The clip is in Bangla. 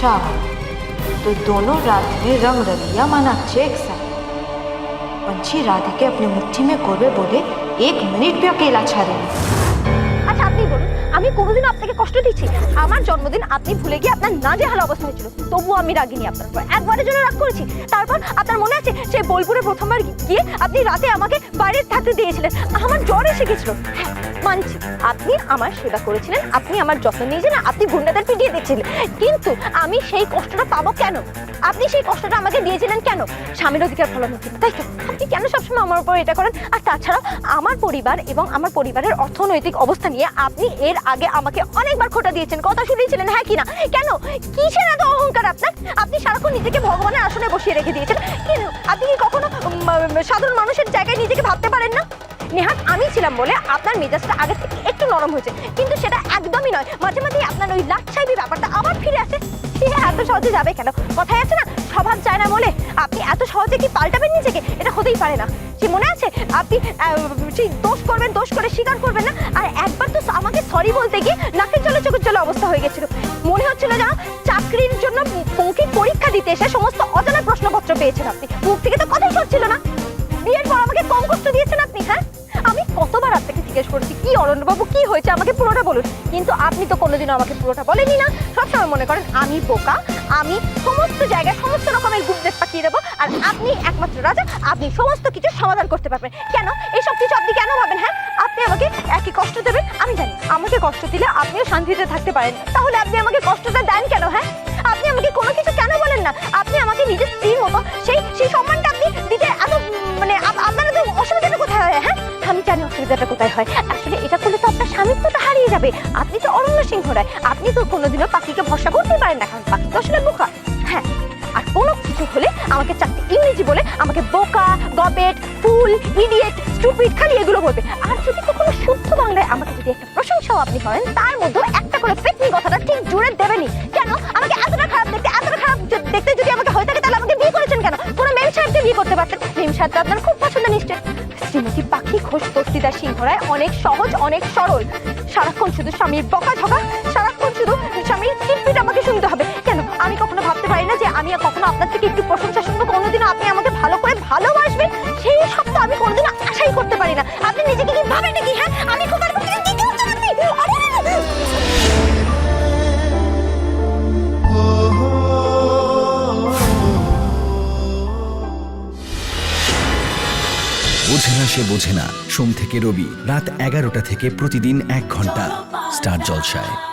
अच्छा तो दोनों रात में रंग रलिया मनाचे एक साथ पंछी राधिके अपने मुट्ठी में করবে बोले এক মিনিট भी अकेला ছাড়ে আচ্ছা আপনি বলুন, আমি কোনোদিন আপনাকে কষ্ট দিচ্ছি আমার জন্মদিন আপনি ভুলে গিয়ে আপনার না যে জেহাল অবস্থা হয়েছিল। তবুও আমি রাগিনি আপনার উপর। একবারের জন্য রাগ করেছি। তারপর আপনার মনে আছে, সেই বোলপুরে প্রথমবার গিয়ে আপনি রাতে আমাকে বাড়ির থাকতে দিয়েছিলেন। আমার জ্বর এসে গেছিল। হ্যাঁ, মানছি। আপনি আমার সেবা করেছিলেন, আপনি আমার যত্ন নিয়েছিলেন আপনি গুন্ডাদের পিটিয়ে দিচ্ছিলেন। কিন্তু আমি সেই কষ্টটা পাবো কেন? আপনি সেই কষ্টটা আমাকে দিয়েছিলেন কেন? স্বামীর অধিকার ফলন হচ্ছে তাই তো? আপনি কেন সবসময় আমার উপর এটা করেন? আর তাছাড়াও আমার পরিবার এবং আমার পরিবারের অর্থনৈতিক অবস্থা নিয়ে আপনি এর আগে আমাকে অনেকবার খোটা দিয়েছেন, কথা শুনিয়েছিলেন হ্যাঁ কি না? কেন? কিসের এত অহংকার আপনার? আপনি সারাক্ষণ নিজেকে ভগবানের আসনে বসিয়ে রেখে দিয়েছেন। কেন? আপনি কি কখনো সাধারণ মানুষের জায়গায় নিজেকে ভাবতে পারেন না? নেহাত আমি ছিলাম বলে আপনার মেজাজটা আগে থেকে একটু নরম হয়েছে। কিন্তু সেটা একদমই নয়। মাঝে মাঝে আপনার ওই লাচ্ছাইবি ব্যাপারটা আবার ফিরে আসে। এত সহজে যাবে কেন? কথায় আছে না, স্বভাব চায় না বলে। আপনি এত সহজে কি পাল্টাবেন নিজেকে? এটা হতেই পারে না। সে মনে আছে, আপনি সেই দোষ করবেন, দোষ করে স্বীকার করবেন না। আর একবার তো আমাকে সরি বলতে গিয়ে নাকের জলে চোখের জলে অবস্থা হয়ে গেছিল। মনে হচ্ছিল যেন চাকরির জন্য মৌখিক পরীক্ষা দিতে এসে সমস্ত অজানা প্রশ্নপত্র পেয়েছেন আপনি। মুখ থেকে তো কথাই সরছিল না। বিয়ের পর আমাকে কম কষ্ট দিয়েছেন আপনি হ্যাঁ? আমি কতবার আপনাকে জিজ্ঞেস করেছি, কি অরণ্যবাবু, কি হয়েছে, আমাকে পুরোটা বলুন। কিন্তু আপনি তো কোনোদিনও আমাকে পুরোটা বলেনি না। সবসময় মনে করেন, আমি বোকা, আমি সমস্ত জায়গায় সমস্ত রকমের গুপ্তেস পাঠিয়ে দেবো, আর আপনি একমাত্র রাজা, আপনি সমস্ত কিছু সমাধান করতে পারবেন। কেন? এইসব কিছু আপনি কেন ভাবেন হ্যাঁ? আপনি আমাকে একই কষ্ট দেবেন? আমি জানি, আমাকে কষ্ট দিলে আপনিও শান্তিতে থাকতে পারেন। তাহলে আপনি আমাকে কষ্টটা দেন কেন হ্যাঁ? আপনি আমাকে কোনো কিছু কেন বলেন না? আপনি আমাকে নিজের স্ত্রীর মতো, সেই সেই সম্মানটা অসুবিধাটা কোথায় হয়? আসলে এটা করলে তো আপনার স্বামীত্বটা হারিয়ে যাবে। আপনি তো অরণ্য সিংহ রায় আপনি তো কোনোদিনও পাখিকে ভরসা করতেই পারেন না, কারণ পাখি তো আসলে বোকা হ্যাঁ আর কোনো কিছু হলে আমাকে চারটে ইংরেজি বলে আমাকে বোকা গবেট ফুল, ইডিয়েট, স্টুপিড খালি এগুলো বলবে। আর যদি কখনো শুদ্ধ বাংলায় আমাকে যদি একটা প্রশংসাও আপনি করেন, তার মধ্যেও একটা করে পেটনি কথাটা ঠিক জুড়ে দেবেনি কেন? তো আপনার খুব পছন্দ নিশ্চয়। শ্রীমতী পাখি ঘোষ দস্তিদার সিংহরায় অনেক সহজ, অনেক সরল। সারাক্ষণ শুধু স্বামীর বকা ঝকা সারাক্ষণ শুধু স্বামীর চিটপিট আমাকে শুনতে হবে। কেন? আমি কখনো ভাবতে পারি না যে আমি কখনো আপনার থেকে একটু প্রশংসা শুনব, কোনোদিনও আপনি আমাকে বোঝে না, সে বোঝে না। সোম থেকে রবি, রাত এগারোটা থেকে প্রতিদিন এক ঘণ্টা। স্টার জলসায়।